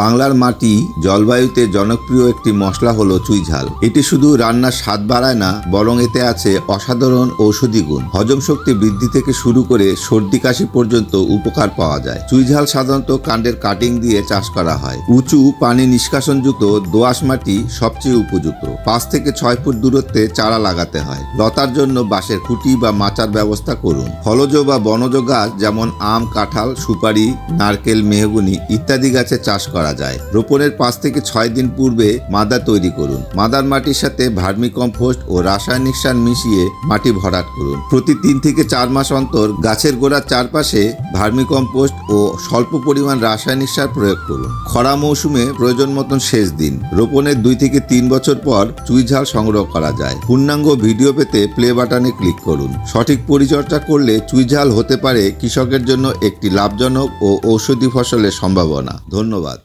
বাংলার মাটি জলবায়ুতে জনপ্রিয় একটি মশলা হলো চুইঝাল এটি শুধু রান্নার স্বাদ বাড়ায় না, বরং এতে আছে অসাধারণ ঔষধি গুণ। হজম শক্তি বৃদ্ধি থেকে শুরু করে সর্দি কাশি পর্যন্ত উপকার পাওয়া যায়। চুইঝাল সাধারণত কাণ্ডের কাটিং দিয়ে চাষ করা হয়। উঁচু, পানি নিষ্কাশনযুক্ত দোআঁশ মাটি সবচেয়ে উপযুক্ত। পাঁচ থেকে ছয় ফুট দূরত্বে চারা লাগাতে হয়। লতার জন্য বাঁশের খুঁটি বা মাচার ব্যবস্থা করুন। ফলজ বা বনজ গাছ যেমন আম, কাঁঠাল, সুপারি, নারকেল, মেহগুনি ইত্যাদি গাছে চাষ করা যায়। রোপণের পাঁচ থেকে ছয় দিন পূর্বে মাদা তৈরি করুন। মাদার মাটির সাথে ভার্মি কম্পোস্ট ও রাসায়নিক সার মিশিয়ে মাটি ভরাট করুন। প্রতি তিন থেকে চার মাস অন্তর গাছের গোড়ার চারপাশে ভার্মি কম্পোস্ট ও স্বল্প পরিমাণ রাসায়নিক সার প্রয়োগ করুন। খরা মৌসুমে প্রয়োজন মতন শেষ দিন। রোপণের দুই থেকে তিন বছর পর চুইঝাল সংগ্রহ করা যায়। পূর্ণাঙ্গ ভিডিও পেতে প্লে বাটনে ক্লিক করুন। সঠিক পরিচর্যা করলে চুইঝাল হতে পারে কৃষকের জন্য একটি লাভজনক ও ঔষধি ফসলের সম্ভাবনা। ধন্যবাদ।